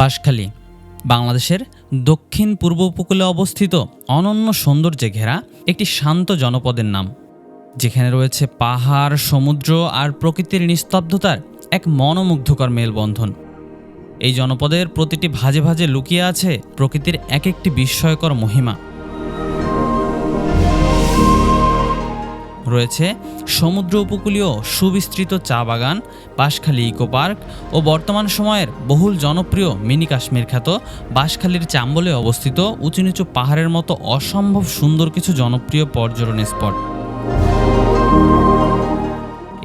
বাঁশখালী, বাংলাদেশের দক্ষিণ পূর্ব উপকূলে অবস্থিত অনন্য সৌন্দর্যে ঘেরা একটি শান্ত জনপদের নাম, যেখানে রয়েছে পাহাড়, সমুদ্র আর প্রকৃতির নিস্তব্ধতার এক মনোমুগ্ধকর মেলবন্ধন। এই জনপদের প্রতিটি ভাজে ভাজে লুকিয়ে আছে প্রকৃতির এক একটি বিস্ময়কর মহিমা। রয়েছে সমুদ্র উপকূলীয় সুবিস্তৃত চা বাগান, বাঁশখালী ইকো পার্ক ও বর্তমান সময়ের বহুল জনপ্রিয় মিনি কাশ্মীর খ্যাত বাঁশখালীর চাম্বলে অবস্থিত উঁচু নিচু পাহাড়ের মতো অসম্ভব সুন্দর কিছু জনপ্রিয় পর্যটন স্পট।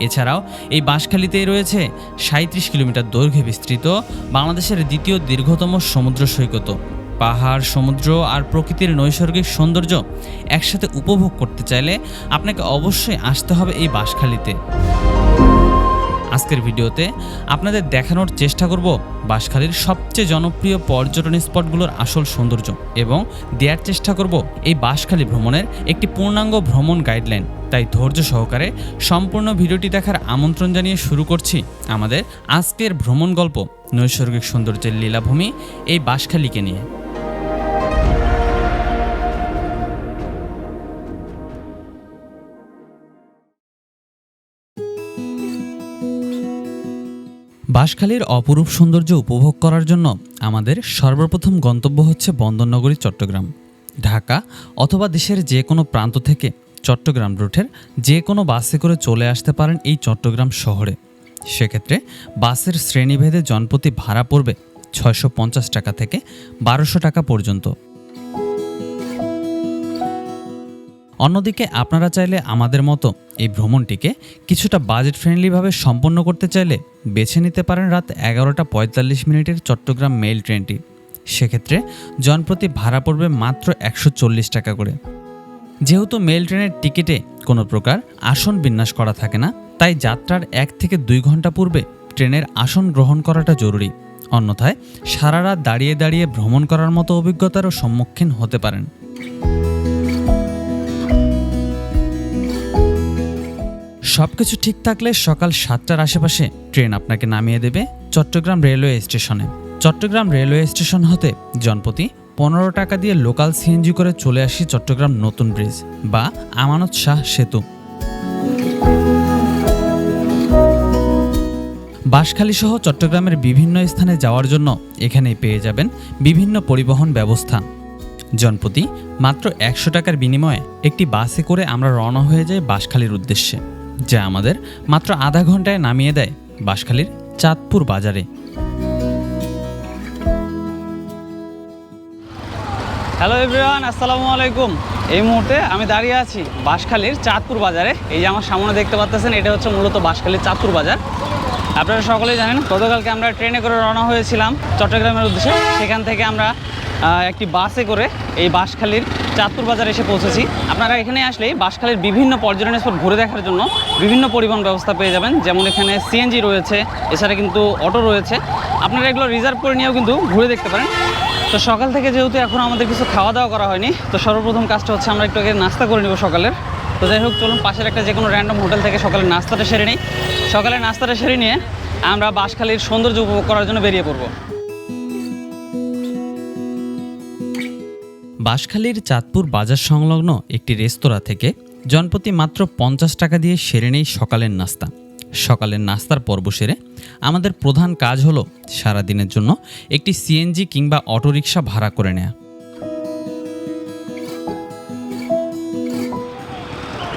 এছাড়াও এই বাঁশখালীতেই রয়েছে সাঁত্রিশ কিলোমিটার দৈর্ঘ্যে বিস্তৃত বাংলাদেশের দ্বিতীয় দীর্ঘতম সমুদ্র সৈকত। পাহাড়, সমুদ্র আর প্রকৃতির নৈসর্গিক সৌন্দর্য একসাথে উপভোগ করতে চাইলে আপনাকে অবশ্যই আসতে হবে এই বাঁশখালীতে। আজকের ভিডিওতে আপনাদের দেখানোর চেষ্টা করব বাঁশখালীর সবচেয়ে জনপ্রিয় পর্যটন স্পটগুলোর আসল সৌন্দর্য এবং দেওয়ার চেষ্টা করব এই বাঁশখালী ভ্রমণের একটি পূর্ণাঙ্গ ভ্রমণ গাইডলাইন। তাই ধৈর্য সহকারে সম্পূর্ণ ভিডিওটি দেখার আমন্ত্রণ জানিয়ে শুরু করছি আমাদের আজকের ভ্রমণ গল্প, নৈসর্গিক সৌন্দর্যের লীলাভূমি এই বাঁশখালীকে নিয়ে। বাঁশখালীর অপরূপ সৌন্দর্য উপভোগ করার জন্য আমাদের সর্বপ্রথম গন্তব্য হচ্ছে বন্দরনগরী, চট্টগ্রাম। ঢাকা অথবা দেশের যে কোনো প্রান্ত থেকে চট্টগ্রাম রুটের যে কোনো বাসে করে চলে আসতে পারেন এই চট্টগ্রাম শহরে। সেক্ষেত্রে বাসের শ্রেণীভেদে জনপ্রতি ভাড়া পড়বে ছয়শো পঞ্চাশ টাকা থেকে বারোশো টাকা পর্যন্ত। অন্যদিকে আপনারা চাইলে আমাদের মতো এই ভ্রমণটিকে কিছুটা বাজেট ফ্রেন্ডলিভাবে সম্পন্ন করতে চাইলে বেছে নিতে পারেন রাত এগারোটা পঁয়তাল্লিশ মিনিটের চট্টগ্রাম মেইল ট্রেনটি। সেক্ষেত্রে জনপ্রতি ভাড়া পড়বে মাত্র একশো চল্লিশ টাকা করে। যেহেতু মেল ট্রেনের টিকিটে কোনো প্রকার আসন বিন্যাস করা থাকে না, তাই যাত্রার এক থেকে দুই ঘণ্টা পূর্বে ট্রেনের আসন গ্রহণ করাটা জরুরি। অন্যথায় সারা রাত দাঁড়িয়ে দাঁড়িয়ে ভ্রমণ করার মতো অভিজ্ঞতারও সম্মুখীন হতে পারেন। সব কিছু ঠিক থাকলে সকাল সাতটার আশেপাশে ট্রেন আপনাকে নামিয়ে দেবে চট্টগ্রাম রেলওয়ে স্টেশনে। চট্টগ্রাম রেলওয়ে স্টেশন হতে জনপতি পনেরো টাকা দিয়ে লোকাল সিএনজি করে চলে আসি চট্টগ্রাম নতুন ব্রিজ বা আমানত শাহ সেতু। বাঁশখালী সহ চট্টগ্রামের বিভিন্ন স্থানে যাওয়ার জন্য এখানেই পেয়ে যাবেন বিভিন্ন পরিবহন ব্যবস্থা। জনপ্রতি মাত্র একশো টাকার বিনিময়ে একটি বাসে করে আমরা রওনা হয়ে যাই বাঁশখালীর উদ্দেশ্যে। যা আমাদের মাত্র আধা ঘন্টায় নামিয়ে দেয় বাঁশখালীর চাঁদপুর বাজারে। হ্যালো এভরিওয়ান আসসালামু আলাইকুম। এই মুহূর্তে আমি দাঁড়িয়ে আছি বাঁশখালীর চাঁদপুর বাজারে। এই যে আমার সামনে দেখতে পাচ্ছেন, এটা হচ্ছে মূলত বাঁশখালীর চাঁদপুর বাজার। আপনারা সকলেই জানেন, গতকালকে আমরা ট্রেনে করে রওনা হয়েছিলাম চট্টগ্রামের উদ্দেশ্যে। সেখান থেকে আমরা একটি বাসে করে এই বাঁশখালীর চাঁদপুর বাজার এসে পৌঁছেছি। আপনারা এখানে আসলেই বাঁশখালীর বিভিন্ন পর্যটন স্পট ঘুরে দেখার জন্য বিভিন্ন পরিবহন ব্যবস্থা পেয়ে যাবেন। যেমন এখানে সিএনজি রয়েছে, এছাড়া কিন্তু অটো রয়েছে। আপনারা এগুলো রিজার্ভ করে নিয়েও কিন্তু ঘুরে দেখতে পারেন। তো সকাল থেকে যেহেতু এখন আমাদের কিছু খাওয়া দাওয়া করা হয়নি, তো সর্বপ্রথম কাজটা হচ্ছে আমরা একটু আগে নাস্তা করে নেব সকালের। তো যাই হোক, চলুন পাশের একটা যে কোনো র্যান্ডম হোটেল থেকে সকালের নাস্তাটা সেরে নিই। সকালের নাস্তাটা সেরে নিয়ে আমরা বাঁশখালীর সৌন্দর্য উপভোগ করার জন্য বেরিয়ে পড়ব। বাঁশখালীর চাঁদপুর বাজার সংলগ্ন একটি রেস্তোরাঁ থেকে জনপ্রতি মাত্র পঞ্চাশ টাকা দিয়ে সেরে নেই সকালের নাস্তা। সকালের নাস্তার পর্ব সেরে আমাদের প্রধান কাজ হলো সারাদিনের জন্য একটি সিএনজি কিংবা অটোরিকশা ভাড়া করে নেওয়া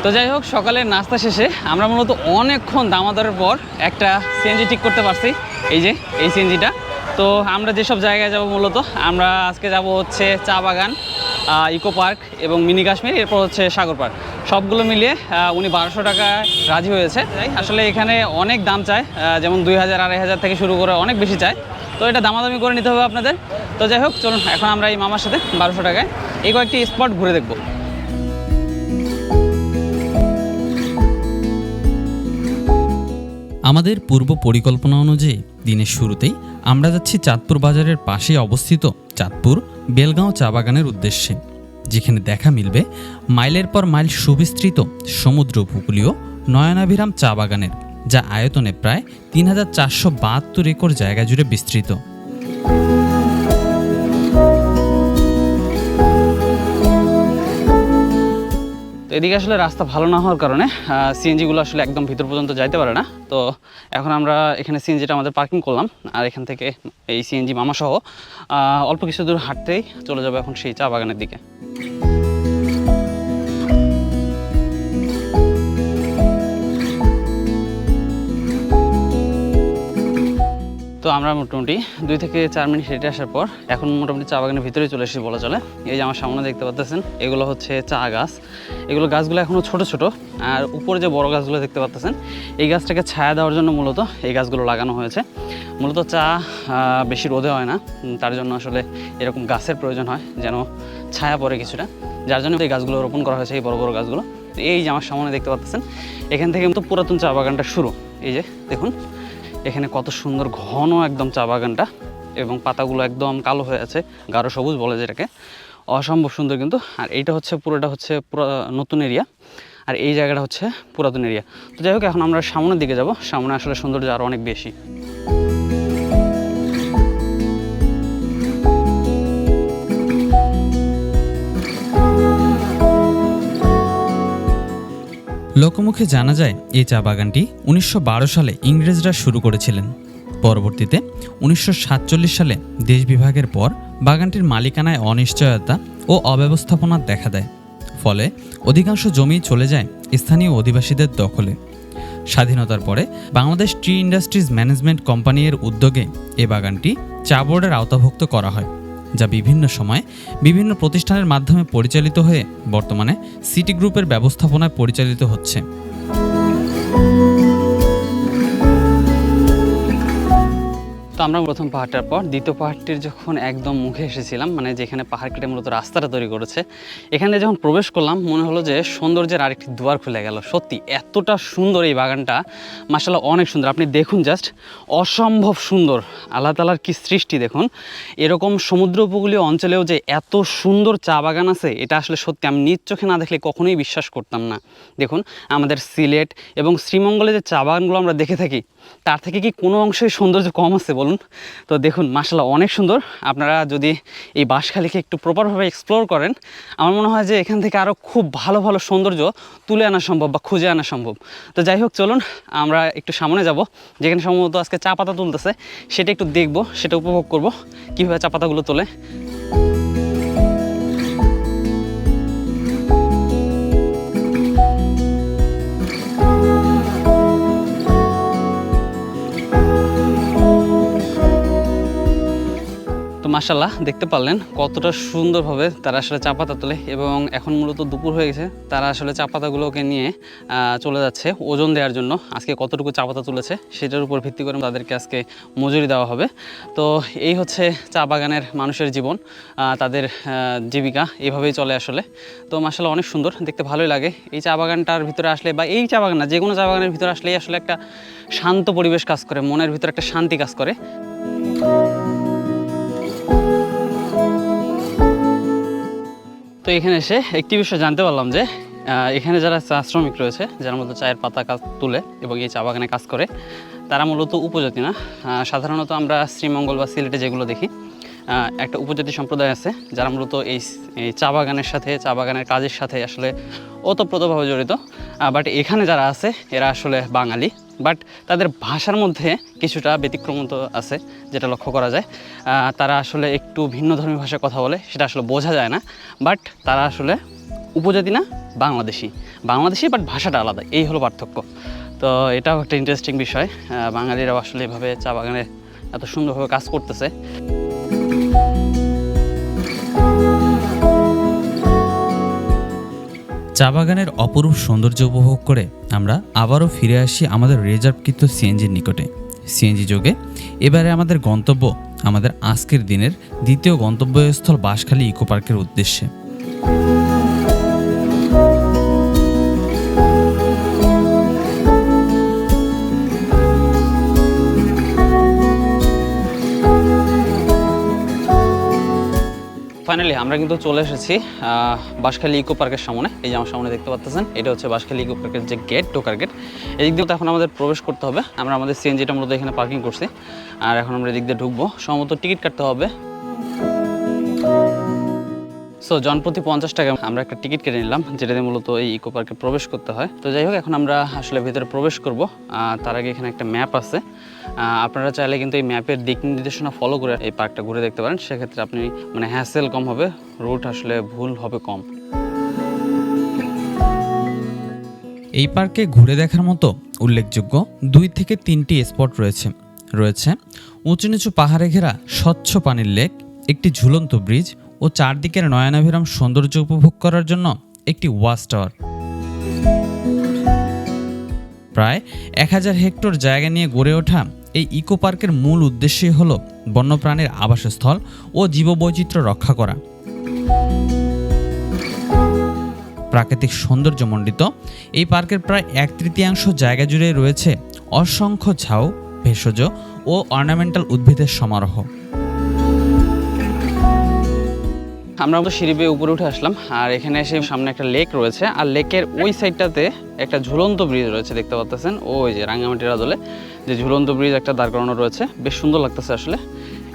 তো যাই হোক, সকালের নাস্তা শেষে আমরা মূলত অনেকক্ষণ দামাদরের পর একটা সিএনজি ঠিক করতে পারছি, এই যে, এই সিএনজিটা তো আমরা যেসব জায়গায় যাব মূলত, আমরা আজকে যাব হচ্ছে চা বাগান ইকো পার্ক এবং মিনি কাশ্মীর, এরপর হচ্ছে সাগর পার্ক। সবগুলো মিলিয়ে উনি বারোশো টাকা রাজি হয়েছে। আসলে এখানে অনেক দাম চায় যেমন দুই হাজার, আড়াই হাজার থেকে শুরু করে অনেক বেশি চায়। তো এটা দামাদামি করে নিতে হবে আপনাদের। তো যাই হোক, চলুন, এখন আমরা এই মামার সাথে বারোশো টাকায় এই কয়েকটি স্পট ঘুরে দেখব। আমাদের পূর্ব পরিকল্পনা অনুযায়ী দিনের শুরুতেই আমরা যাচ্ছি চাঁদপুর বাজারের পাশে অবস্থিত চাঁদপুর বেলগাঁও চা বাগানের উদ্দেশ্যে, যেখানে দেখা মিলবে মাইলের পর মাইল সুবিস্তৃত সমুদ্র উপকূলীয় নয়নাভিরাম চা বাগানের, যা আয়তনে প্রায় তিন হাজার চারশো বাহাত্তর একর জায়গা জুড়ে বিস্তৃত। এদিকে আসলে রাস্তা ভালো না হওয়ার কারণে সিএনজিগুলো আসলে একদম ভিতর পর্যন্ত যাইতে পারে না। তো এখন আমরা এখানে সিএনজিটা আমাদের পার্কিং করলাম, আর এখান থেকে এই সিএনজি মামাসহ অল্প কিছু দূর হাঁটতেই চলে যাব এখন সেই চা বাগানের দিকে। তো আমরা মোটামুটি দুই থেকে চার মিনিট হেঁটে আসার পর এখন মোটামুটি চা বাগানের ভিতরে চলে এসেছি বলা চলে। এই যে আমার সামনে দেখতে পাচ্ছেন এগুলো হচ্ছে চা গাছ। এগুলো গাছগুলো এখনও ছোট ছোট, আর উপরে যে বড় গাছগুলো দেখতে পাচ্ছেন এই গাছটাকে ছায়া দেওয়ার জন্য মূলত এই গাছগুলো লাগানো হয়েছে। মূলত চা বেশি রোদে হয় না তার জন্য আসলে এরকম গাছের প্রয়োজন হয় যেন ছায়া পড়ে কিছুটা। যার জন্য এই গাছগুলো রোপণ করা হয়েছে, এই বড় বড় গাছগুলো। এই যে আমার সামনে দেখতে পাচ্ছেন এখান থেকে তো পুরাতন চা বাগানটা শুরু। এই যে দেখুন এখানে কত সুন্দর ঘন একদম চা বাগানটা এবং পাতাগুলো একদম কালো হয়ে আছে, গাঢ় সবুজ বলে যেটাকে। অসম্ভব সুন্দর কিন্তু। আর এইটা হচ্ছে পুরোটা হচ্ছে পুরো নতুন এরিয়া। আর এই জায়গাটা হচ্ছে পুরাতন এরিয়া। তো যাই হোক, এখন আমরা সামনের দিকে যাব। সামনে আসলে সৌন্দর্য আরও অনেক বেশি। লোকমুখে জানা যায়, এই চা বাগানটি উনিশশো বারো সালে ইংরেজরা শুরু করেছিলেন। পরবর্তীতে উনিশশো সাতচল্লিশ সালে দেশ বিভাগের পর বাগানটির মালিকানায় অনিশ্চয়তা ও অব্যবস্থাপনা দেখা দেয়। ফলে অধিকাংশ জমি চলে যায় স্থানীয় অধিবাসীদের দখলে। স্বাধীনতার পরে Bangladesh tree industries management company এর উদ্যোগে এ বাগানটি চা বোর্ডের আওতাভুক্ত করা হয়। যা বিভিন্ন সময়ে বিভিন্ন প্রতিষ্ঠানের মাধ্যমে পরিচালিত হয়ে বর্তমানে সিটি গ্রুপের ব্যবস্থাপনায় পরিচালিত হচ্ছে। তো আমরা প্রথম পাহাড়টার পর, দ্বিতীয় পাহাড়টির যখন একদম মুখে এসেছিলাম মানে যেখানে পাহাড় কেটে মূলত রাস্তাটা তৈরি করেছে, এখানে যখন প্রবেশ করলাম, মনে হলো যে সৌন্দর্যের আরেকটি দুয়ার খুলে গেল। সত্যি, এতটা সুন্দর এই বাগানটা। মাসাল্লাহ অনেক সুন্দর। আপনি দেখুন জাস্ট, অসম্ভব সুন্দর। আল্লাহ তালার কি সৃষ্টি দেখুন। এরকম সমুদ্র উপকূলীয় অঞ্চলেও যে এত সুন্দর চা বাগান আছে, এটা আসলে সত্যি আমি নিজ চোখে না দেখলে কখনোই বিশ্বাস করতাম না। দেখুন, আমাদের সিলেট এবং শ্রীমঙ্গলে যে চা বাগানগুলো আমরা দেখে থাকি তার থেকে কি কোনো অংশেই সৌন্দর্য কম আছে বলুন? তো দেখুন মাসাল্লাহ অনেক সুন্দর। আপনারা যদি এই বাঁশখালিকে একটু প্রপারভাবে এক্সপ্লোর করেন, আমার মনে হয় যে এখান থেকে আরও খুব ভালো ভালো সৌন্দর্য তুলে আনা সম্ভব বা খুঁজে আনা সম্ভব। তো যাই হোক, চলুন, আমরা একটু সামনে যাব, যেখানে সম্ভবত আজকে চা পাতা তুলতেছে, সেটা একটু দেখব, সেটা উপভোগ করব, কীভাবে চা পাতাগুলো তোলে। তো মাসাল্লাহ দেখতে পারলেন কতটা সুন্দরভাবে তারা আসলে চা পাতা তোলে এবং এখন মূলত দুপুর হয়ে গেছে, তারা আসলে চা পাতাগুলোকে নিয়ে চলে যাচ্ছে ওজন দেওয়ার জন্য। আজকে কতটুকু চা পাতা তুলেছে সেটার উপর ভিত্তি করে তাদেরকে আজকে মজুরি দেওয়া হবে। তো এই হচ্ছে চা বাগানের মানুষের জীবন তাদের জীবিকা, এভাবেই চলে আসলে। তো মাসাল্লাহ অনেক সুন্দর, দেখতে ভালোই লাগে। এই চা বাগানটার ভিতরে আসলে বা এই চা বাগান না, যে কোনো চা বাগানের ভিতরে আসলেই আসলে একটা শান্ত পরিবেশ কাজ করে, মনের ভিতরে একটা শান্তি কাজ করে। তো এখানে এসে একটি বিষয় জানতে পারলাম যে এখানে যারা চা শ্রমিক রয়েছে, যারা মূলত চায়ের পাতা কাজ তুলে এবং এই চা বাগানে কাজ করে, তারা মূলত উপজাতি না। সাধারণত আমরা শ্রীমঙ্গল বা সিলেটে যেগুলো দেখি একটা উপজাতি সম্প্রদায় আছে, যারা মূলত এই চা বাগানের সাথে, চা বাগানের কাজের সাথে আসলে ওতপ্রোতভাবে জড়িত। বাট এখানে যারা আছে, এরা আসলে বাঙালি। বাট তাদের ভাষার মধ্যে কিছুটা ব্যতিক্রমত আছে, যেটা লক্ষ্য করা যায়। তারা আসলে একটু ভিন্ন ধর্মী ভাষায় কথা বলে, সেটা আসলে বোঝা যায় না। বাট তারা আসলে উপজাতি না, বাংলাদেশি। বাংলাদেশি, বাট ভাষাটা আলাদা। এই হলো পার্থক্য। তো এটাও একটা ইন্টারেস্টিং বিষয়। বাঙালিরাও আসলে এভাবে চা বাগানে এত সুন্দরভাবে কাজ করতেছে। চা বাগানের অপরূপ সৌন্দর্য উপভোগ করে আমরা আবারও ফিরে আসি আমাদের রিজার্ভকৃত সিএনজির নিকটে। সিএনজি যোগে এবারে আমাদের গন্তব্য আমাদের আজকের দিনের দ্বিতীয় গন্তব্যস্থল বাঁশখালী ইকো পার্কের উদ্দেশ্যে। আমরা কিন্তু চলে এসেছি বাঁশখালী ইকো পার্কের সামনে। এই যে আমার সামনে দেখতে পাচ্ছেন এটা হচ্ছে বাঁশখালী ইকো পার্কের যে গেট টোকার গেট এদিক দিয়ে এখন আমাদের প্রবেশ করতে হবে। আমরা আমাদের সিএনজিটা মূলত এখানে পার্কিং করছি। আর এখন আমরা এদিক দিয়ে ঢুকবো। সম্ভবত টিকিট কাটতে হবে সো জনপ্রতি পঞ্চাশ টাকা আমরা একটা টিকিট কেটে নিলাম, যেটাতে মূলত এই ইকো পার্কে প্রবেশ করতে হয়। তো যাই হোক, এখন আমরা আসলে ভিতরে প্রবেশ করব। তার আগে এখানে একটা ম্যাপ আছে। আপনারা চাইলে কিন্তু এই ম্যাপের দিক নির্দেশনা ফলো করে এই পার্কটা ঘুরে দেখতে পারেন। সেক্ষেত্রে আপনি মানে হ্যাসেল কম হবে রুট আসলে ভুল হবে কম। এই পার্কে ঘুরে দেখার মতো উল্লেখযোগ্য দুই থেকে তিনটি স্পট রয়েছে। রয়েছে উঁচু নিচু পাহাড়ে ঘেরা স্বচ্ছ পানির লেক একটি ঝুলন্ত ব্রিজ ও চারদিকের নয়নাভিরাম সৌন্দর্য উপভোগ করার জন্য একটি ওয়াচ টাওয়ার। প্রায় এক হাজার হেক্টর জায়গা নিয়ে গড়ে ওঠা এই ইকো পার্কের মূল উদ্দেশ্যই হল বন্যপ্রাণীর আবাসস্থল ও জীববৈচিত্র্য রক্ষা করা। প্রাকৃতিক সৌন্দর্যমণ্ডিত এই পার্কের প্রায় এক তৃতীয়াংশ জায়গা জুড়ে রয়েছে অসংখ্য ঝাউ, ভেষজ ও অর্নামেন্টাল উদ্ভিদের সমারোহ। আমরা তো সিঁড়ি বেয়ে উপরে উঠে আসলাম, আর এখানে এসে সামনে একটা লেক রয়েছে, আর লেকের ওই সাইডটাতে একটা ঝুলন্ত ব্রিজ রয়েছে, দেখতে পাচ্ছেন ওই যে রাঙ্গামাটির আদলে যে ঝুলন্ত ব্রিজ একটা দাঁড় করানো রয়েছে, বেশ সুন্দর লাগতেছে আসলে।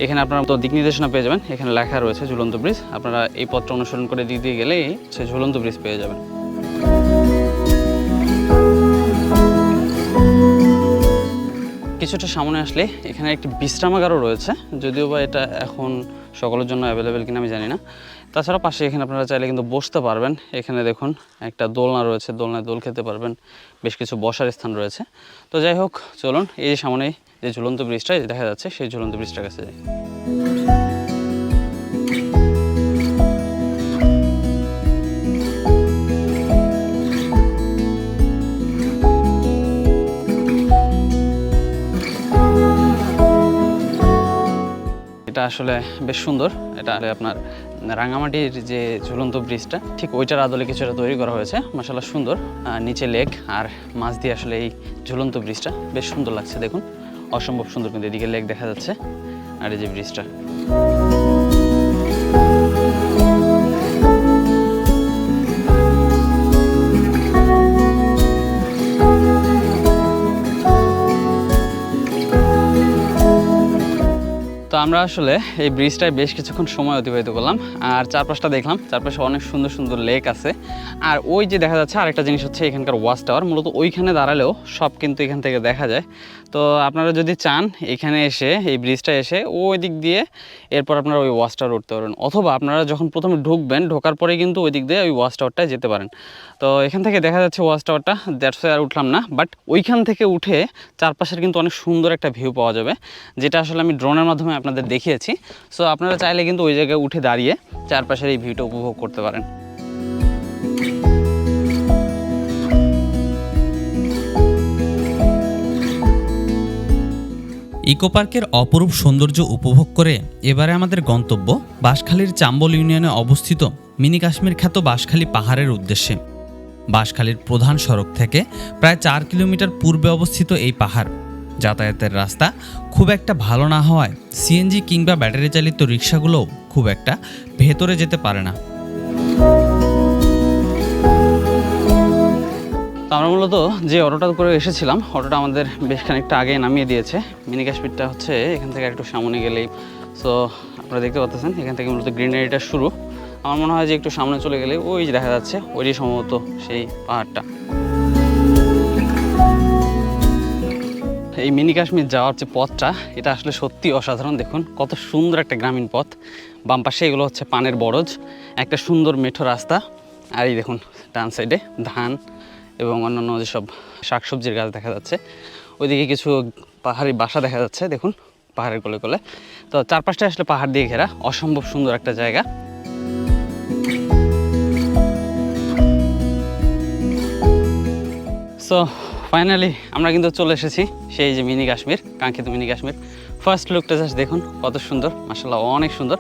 এখানে আপনারা তো দিক নির্দেশনা পেয়ে যাবেন, এখানে লেখা রয়েছে ঝুলন্ত ব্রিজ আপনারা এই পত্র অনুসরণ করে দিক দিয়ে গেলেই সে ঝুলন্ত ব্রিজ পেয়ে যাবেন। কিছুটা সামনে আসলে এখানে একটি বিশ্রামাগারও রয়েছে। যদিও বা এটা এখন সকলের জন্য অ্যাভেলেবেল কিনা আমি জানি না। তাছাড়া পাশে এখানে আপনারা চাইলে কিন্তু বসতে পারবেন। এখানে দেখুন একটা দোলনা রয়েছে, দোলনায় দোল খেতে পারবেন। বেশ কিছু বসার স্থান রয়েছে। তো যাই হোক, চলুন, এই যে সামনে যে ঝুলন্ত ব্রিজটা দেখা যাচ্ছে সেই ঝুলন্ত ব্রিজটার কাছে যাই। আসলে বেশ সুন্দর। এটা আপনার রাঙামাটির যে ঝুলন্ত ব্রিজটা, ঠিক ওইটার আদলে কিছুটা তৈরি করা হয়েছে। মাসাল্লাহ সুন্দর। নিচে লেক আর মাছ দিয়ে আসলে এই ঝুলন্ত ব্রিজটা বেশ সুন্দর লাগছে, দেখুন। অসম্ভব সুন্দর কিন্তু এদিকে লেক দেখা যাচ্ছে। আর এই যে ব্রিজটা। আমরা আসলে এই ব্রিজটায় বেশ কিছুক্ষণ সময় অতিবাহিত করলাম, আর চারপাশটা দেখলাম, চারপাশে অনেক সুন্দর সুন্দর লেক আছে। আর ওই যে দেখা যাচ্ছে আরেকটা জিনিস হচ্ছে এখানকার ওয়াচ টাওয়ার মূলত ওইখানে দাঁড়ালেও সব কিন্তু এখান থেকে দেখা যায়। তো আপনারা যদি চান এখানে এসে, এই ব্রিজটা এসে ওই দিক দিয়ে এরপর আপনারা ওই ওয়াচ টাওয়ার উঠতে পারবেন অথবা আপনারা যখন প্রথমে ঢুকবেন, ঢোকার পরে কিন্তু ওই দিক দিয়ে ওই ওয়াচ টাওয়ারটায় যেতে পারেন। তো এখান থেকে দেখা যাচ্ছে ওয়াচ টাওয়ারটা দ্যাটস আর উঠলাম না বাট ওইখান থেকে উঠে চারপাশের কিন্তু অনেক সুন্দর একটা ভিউ পাওয়া যাবে, যেটা আসলে আমি ড্রোনের মাধ্যমে আপনাদের দেখিয়েছি। সো আপনারা চাইলে কিন্তু ওই জায়গায় উঠে দাঁড়িয়ে চারপাশের এই ভিউটা উপভোগ করতে পারেন। ইকো পার্কের অপরূপ সৌন্দর্য উপভোগ করে এবারে আমাদের গন্তব্য বাঁশখালীর চাম্বল ইউনিয়নে অবস্থিত মিনি কাশ্মীর খ্যাত বাঁশখালী পাহাড়ের উদ্দেশ্যে। বাঁশখালীর প্রধান সড়ক থেকে প্রায় চার কিলোমিটার পূর্বে অবস্থিত এই পাহাড়। যাতায়াতের রাস্তা খুব একটা ভালো না হওয়ায় সিএনজি কিংবা ব্যাটারি চালিত রিক্সাগুলোও খুব একটা ভেতরে যেতে পারে না। আমরা মূলত যে অটোটা করে এসেছিলাম, অটোটা আমাদের বেশ খানিকটা আগে নামিয়ে দিয়েছে। মিনি কাশ্মীরটা হচ্ছে এখান থেকে একটু সামনে গেলেই। সো আপনারা দেখতে পাচ্ছেন, এখান থেকে মূলত গ্রিনারিটা শুরু। আমার মনে হয় যে একটু সামনে চলে গেলে ওই যে দেখা যাচ্ছে ওইটি সম্ভবত সেই পাহাড়টা। এই মিনি কাশ্মীর যাওয়ার যে পথটা, এটা আসলে সত্যি অসাধারণ। দেখুন, কত সুন্দর একটা গ্রামীণ পথ। বাম পাশে এগুলো হচ্ছে পানের বরজ, একটা সুন্দর মেঠো রাস্তা। আর এই দেখুন, ডান সাইডে ধান এবং অন্যান্য যেসব শাকসবজির গাছ দেখা যাচ্ছে। ওইদিকে কিছু পাহাড়ি বাসা দেখা যাচ্ছে, দেখুন, পাহাড়ের কোলে কোলে। তো চারপাশটা আসলে পাহাড় দিয়ে ঘেরা, অসম্ভব সুন্দর একটা জায়গা। সো ফাইনালি আমরা কিন্তু চলে এসেছি সেই যে মিনি কাশ্মীর, কাঙ্ক্ষিত মিনি কাশ্মীর। ফার্স্ট লুকটা জাস্ট দেখুন, কত সুন্দর মাসাল্লাহ অনেক সুন্দর।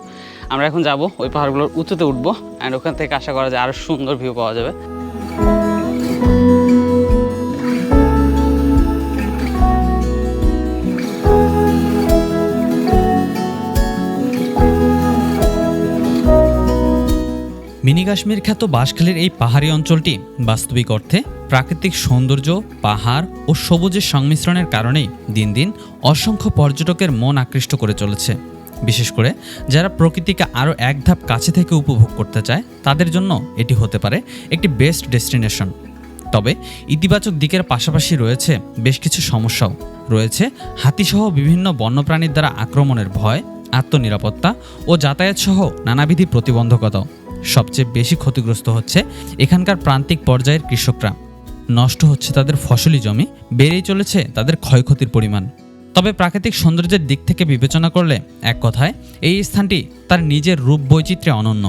আমরা এখন যাব ওই পাহাড়গুলোর উঁচুতে উঠবো অ্যান্ড ওখান থেকে আশা করা যায় আরও সুন্দর ভিউ পাওয়া যাবে। মিনি কাশ্মীর খ্যাত বাঁশখালীর এই পাহাড়ি অঞ্চলটি বাস্তবিক অর্থে প্রাকৃতিক সৌন্দর্য, পাহাড় ও সবুজের সংমিশ্রণের কারণেই দিন দিন অসংখ্য পর্যটকের মন আকৃষ্ট করে চলেছে। বিশেষ করে যারা প্রকৃতিকে আরও এক ধাপ কাছে থেকে উপভোগ করতে চায়, তাদের জন্য এটি হতে পারে একটি বেস্ট ডেস্টিনেশন। তবে ইতিবাচক দিকের পাশাপাশি রয়েছে বেশ কিছু সমস্যাও। রয়েছে হাতিসহ বিভিন্ন বন্যপ্রাণীর দ্বারা আক্রমণের ভয়, আত্মনিরাপত্তা ও যাতায়াত সহ নানাবিধি প্রতিবন্ধকতাও। সবচেয়ে বেশি ক্ষতিগ্রস্ত হচ্ছে এখানকার প্রান্তিক পর্যায়ের কৃষকরা। নষ্ট হচ্ছে তাদের ফসলি জমি, বেড়েই চলেছে তাদের ক্ষয়ক্ষতির পরিমাণ। তবে প্রাকৃতিক সৌন্দর্যের দিক থেকে বিবেচনা করলে এক কথায় এই স্থানটি তার নিজের রূপ বৈচিত্র্যে অনন্য।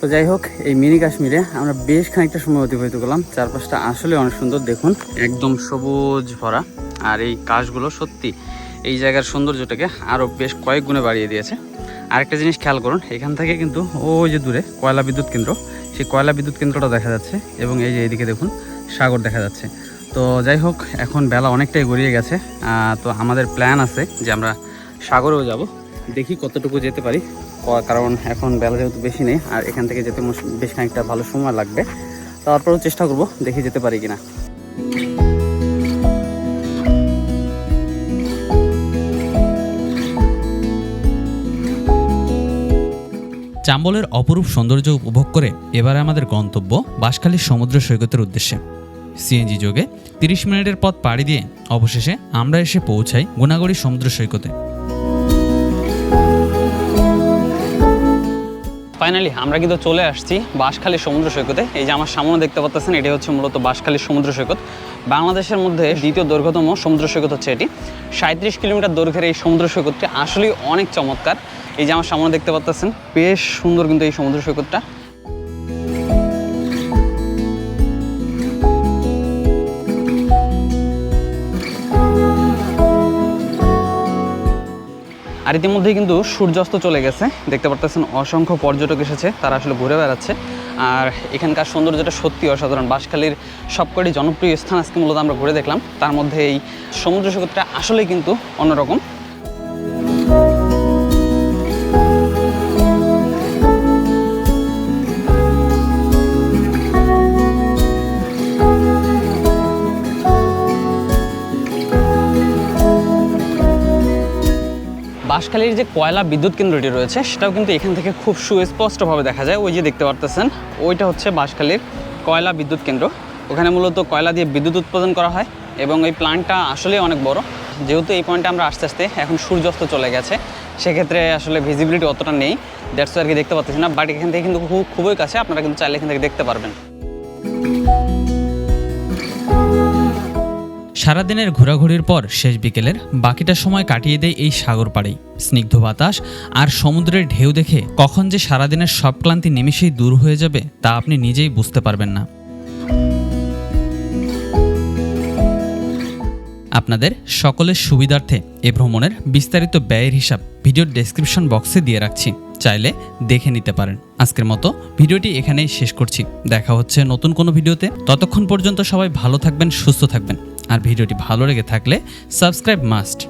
তো যাই হোক, এই মিনি কাশ্মীরে আমরা বেশ খানিকটা সময় অতিবাহিত করলাম। চারপাশটা আসলে অনেক সুন্দর, দেখুন, একদম সবুজ ভরা। আর এই কাশগুলো সত্যি এই জায়গার সৌন্দর্যটাকে আরও বেশ কয়েক গুণে বাড়িয়ে দিয়েছে। আরেকটা জিনিস খেয়াল করুন, এখান থেকে কিন্তু ওই যে দূরে কয়লা বিদ্যুৎ কেন্দ্র, সেই কয়লা বিদ্যুৎ কেন্দ্রটা দেখা যাচ্ছে এবং এই যে এদিকে দেখুন সাগর দেখা যাচ্ছে। তো যাই হোক, এখন বেলা অনেকটাই গড়িয়ে গেছে। তো আমাদের প্ল্যান আছে যে আমরা সাগরেও যাব, দেখি কতটুকু যেতে পারি। কারণ এখন বেলা যেহেতু বেশি নেই, আর এখান থেকে যেতে বেশ খানিকটা ভালো সময় লাগবে। তারপরেও চেষ্টা করব দেখি যেতে পারি কিনা। চাম্বলের অপরূপ সৌন্দর্য উপভোগ করে এবারে আমাদের গন্তব্য বাঁশখালীর সমুদ্র সৈকতের উদ্দেশ্যে। সিএনজি যোগে তিরিশ মিনিটের পথ পাড়ি দিয়ে অবশেষে আমরা এসে পৌঁছাই গুণাগড়ি সমুদ্র সৈকতে। ফাইনালি আমরা কিন্তু চলে আসছি বাঁশখালী সমুদ্র সৈকতে। এই যে আমার সামনে দেখতে পাচ্ছেন এটি হচ্ছে মূলত বাঁশখালী সমুদ্র সৈকত। বাংলাদেশের মধ্যে দ্বিতীয় দৈর্ঘ্যতম সমুদ্র সৈকত হচ্ছে এটি। সাঁত্রিশ কিলোমিটার দৈর্ঘ্যের এই সমুদ্র সৈকতটি আসলেই অনেক চমৎকার। এই যে আমার সামনে দেখতে পাচ্ছেন বেশ সুন্দর কিন্তু এই সমুদ্র সৈকতটা। আর ইতিমধ্যেই কিন্তু সূর্যাস্ত চলে গেছে। দেখতে পারতেছেন, অসংখ্য পর্যটক এসেছে, তারা আসলে ঘুরে বেড়াচ্ছে। আর এখানকার সৌন্দর্যটা সত্যি অসাধারণ। বাঁশখালীর সবকটি জনপ্রিয় স্থান আজকে মূলত আমরা ঘুরে দেখলাম। তার মধ্যে এই সমুদ্র সৈকতটা আসলেই কিন্তু অন্যরকম। বাঁশখালীর যে কয়লা বিদ্যুৎ কেন্দ্রটি রয়েছে, সেটাও কিন্তু এখান থেকে খুব সুস্পষ্টভাবে দেখা যায়। ওই যে দেখতে পারতেছেন, ওইটা হচ্ছে বাঁশখালীর কয়লা বিদ্যুৎ কেন্দ্র। ওখানে মূলত কয়লা দিয়ে বিদ্যুৎ উৎপাদন করা হয় এবং এই প্ল্যান্টটা আসলেই অনেক বড়। যেহেতু এই পয়েন্টে আমরা আস্তে আস্তে এখন সূর্যাস্ত চলে গেছে, সেক্ষেত্রে আসলে ভিজিবিলিটি অতটা নেই। দ্যাটস আর কি দেখতে পাচ্ছি না বাট এখান থেকে কিন্তু খুব, খুবই কাছে, আপনারা কিন্তু চাইলে এখান থেকে দেখতে পারবেন। সারাদিনের ঘোরাঘুরির পর শেষ বিকেলের বাকিটা সময় কাটিয়ে দেয় এই সাগর পাড়েই। স্নিগ্ধ বাতাস আর সমুদ্রের ঢেউ দেখে কখন যে সারাদিনের সব ক্লান্তি নিমেষেই দূর হয়ে যাবে তা আপনি নিজেই বুঝতে পারবেন না। আপনাদের সকলের সুবিধার্থে এ ভ্রমণের বিস্তারিত ব্যয়ের হিসাব ভিডিওর ডেসক্রিপশন বক্সে দিয়ে রাখছি। চাইলে দেখে নিতে পারেন। আজকের মতো ভিডিওটি এখানেই শেষ করছি। দেখা হচ্ছে নতুন কোনো ভিডিওতে। ততক্ষণ পর্যন্ত সবাই ভালো থাকবেন, সুস্থ থাকবেন। আর ভিডিওটি ভালো লেগে থাকলে সাবস্ক্রাইব মাস্ট।